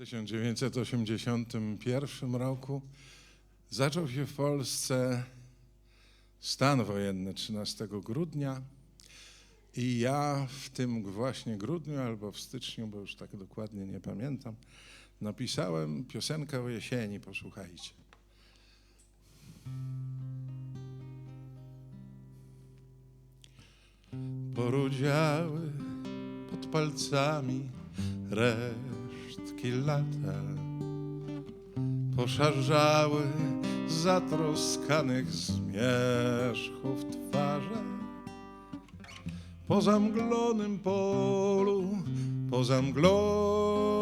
1981 roku zaczął się w Polsce stan wojenny 13 grudnia i ja w tym właśnie grudniu albo w styczniu, bo już tak dokładnie nie pamiętam, napisałem piosenkę o jesieni, posłuchajcie. Porudziały pod palcami resztki lata Poszarżały zatroskanych zmierzchów twarze. Po zamglonym polu, po zamglonym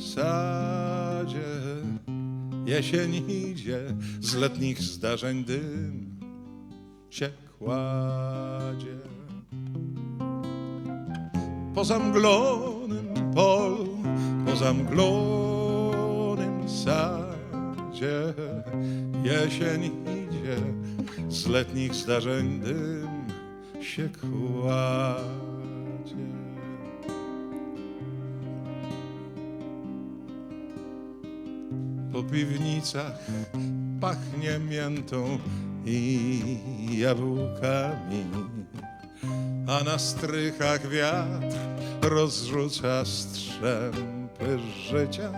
sadzie Jesień idzie, z letnich zdarzeń dym się kładzie. Po zamglonym polu, po zamglonym sadzie. Jesień idzie, z letnich zdarzeń dym się kładzie. Po piwnicach pachnie miętą i jabłkami a na strychach wiatr rozrzuca strzępy życia.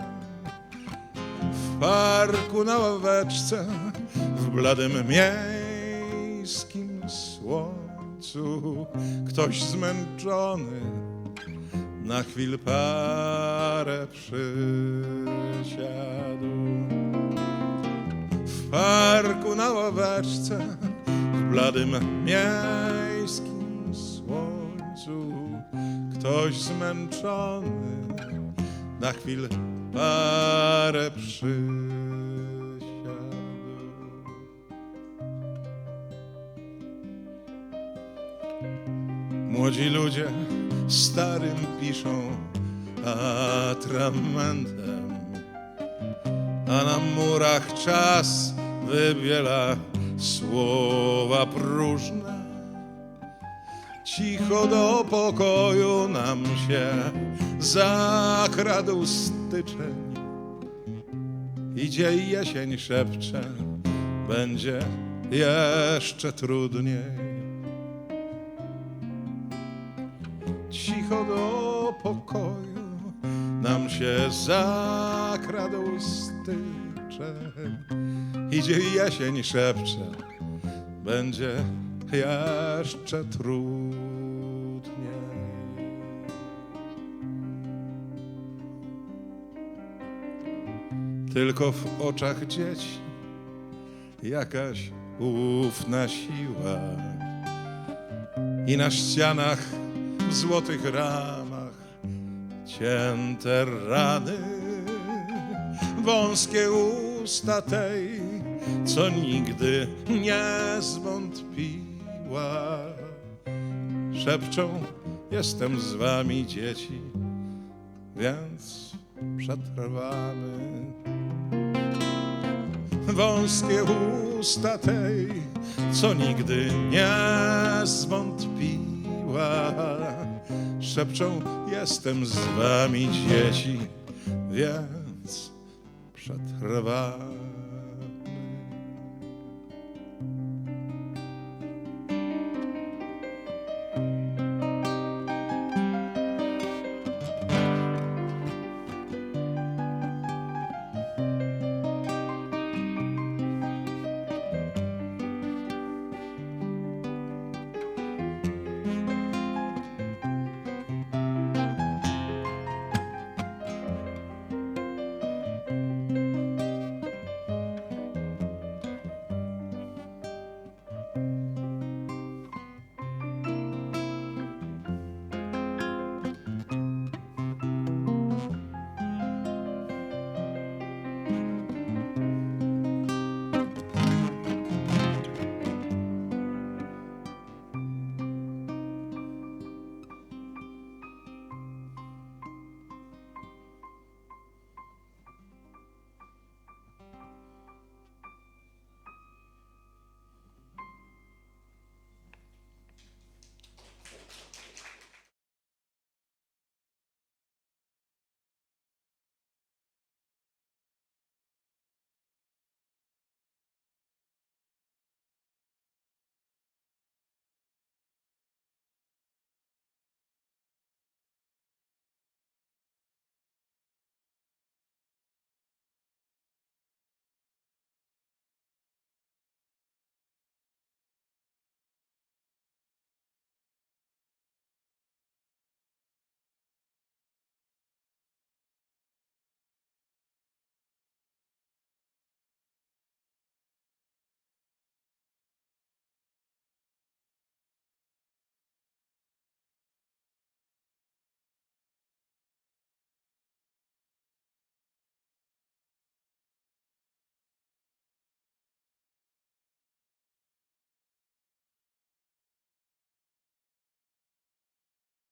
W parku na ławeczce, w bladym miejskim słońcu, ktoś zmęczony na chwil parę przysiadł. W parku na ławeczce, w bladym miejskim słońcu ktoś zmęczony na chwilę parę przysiadł. Młodzi ludzie starym piszą atramentem, a na murach czas wybiela słowa próżne Cicho do pokoju nam się zakradł styczeń. Idzie jesień szepcze, będzie jeszcze trudniej. Cicho do pokoju nam się zakradł styczeń. Idzie jesień szepcze, będzie jeszcze trudniej. Tylko w oczach dzieci jakaś ufna siła i na ścianach w złotych ramach cięte rany, wąskie usta tej, co nigdy nie zwątpiła. Szepczą, jestem z wami dzieci, więc przetrwamy. Wąskie usta tej, co nigdy nie zwątpiła. Szepczą, jestem z wami dzieci, więc przetrwamy.